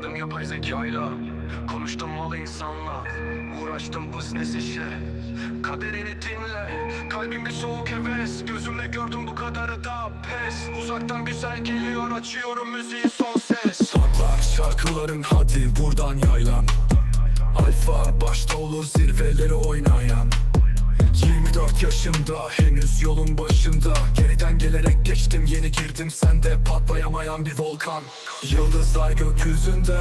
Oynadım yapay zekayla. Konuştum mal insanla. Uğraştım business işle Kaderini dinle Kalbim bir soğuk heves. Gözümle gördüm bu kadarı da pes. Uzaktan güzel geliyor açıyorum müziği son ses. Saklar şarkıların hadi buradan yaylan. Alfa başta olur zirveleri oynayan 24 yaşımda henüz yolun başında. Geriden gelerek geçtim yeni girdim. Sende patlayamayan bir volkan. Yıldızlar gökyüzünde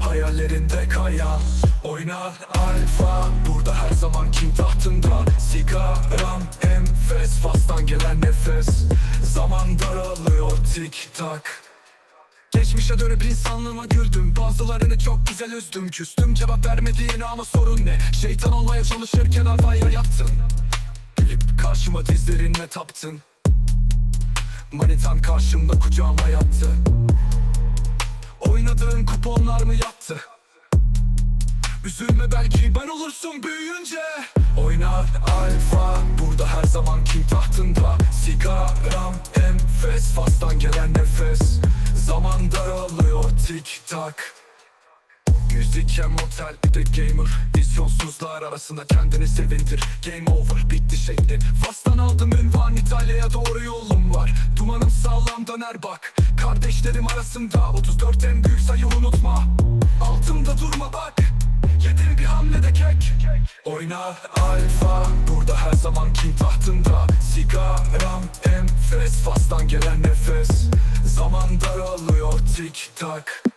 hayallerinde kayan. Oynar alfa burada her zaman kim tahtında? Sigaram enfes fastan gelen nefes. Zaman daralıyor tik tak Geçmişe dönüp insanlığıma güldüm. Bazılarını çok güzel üzdüm. Küstüm cevap vermediğine ama sorun ne? Şeytan olmaya çalışırken alfaya yattın Gelip karşıma dizlerinle taptın. Manitan karşımda kucağıma yattı. Oynadığın kuponlar mı yattı? Üzülme belki ben olursun büyüyünce. Oynar alfa burada her zaman kim tahtında? Sigaram enfes fastan gelen nefes. Zaman daralıyor tik tak. Müzik hem otel bir de gamer Vizyonsuzlar arasında kendini sevindir. Game over bitti şeklin Fastan aldım ünvan İtalya'ya doğru yolum var. Dumanım sağlam döner bak. Kardeşlerim arasında 34 en büyük sayı unutma. Altımda durma bak. Yedim bir hamlede kek. Oynar alfa. Burada her zaman kim tahtında. Sigaram enfes Fastan gelen nefes. Zaman daralıyor tik tak